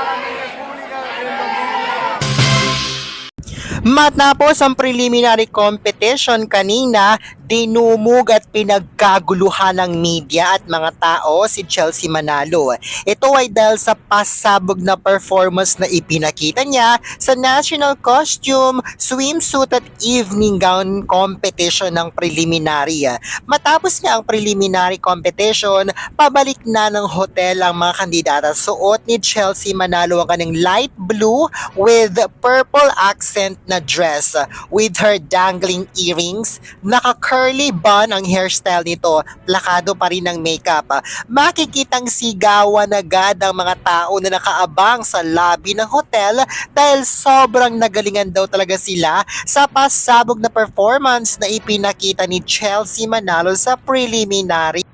Solamente Matapos ang preliminary competition kanina, dinumog at pinagkaguluhan ng media at mga tao si Chelsea Manalo. Ito ay dahil sa pasabog na performance na ipinakita niya sa national costume, swimsuit at evening gown competition ng preliminary. Matapos nga ang preliminary competition, pabalik na ng hotel ang mga kandidata. Suot ni Chelsea Manalo ang kanyang light blue with purple accent na dress with her dangling earrings. Naka-curly bun ang hairstyle nito. Plakado pa rin ang makeup. Makikitang sigawan agad ang mga tao na nakaabang sa lobby ng hotel dahil sobrang nagalingan daw talaga sila sa pasabog na performance na ipinakita ni Chelsea Manalo sa preliminary.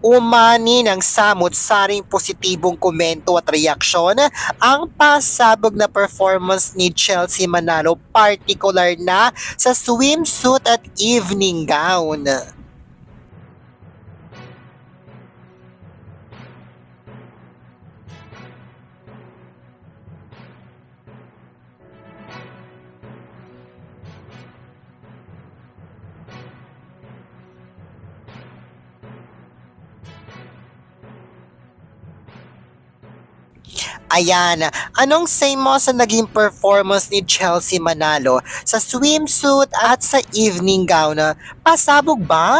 Umani ng samot-saring positibong komento at reaksyon ang pasabog na performance ni Chelsea Manalo particular na sa swimsuit at evening gown. Ayan, anong say mo sa naging performance ni Chelsea Manalo sa swimsuit at sa evening gown? Pasabog ba?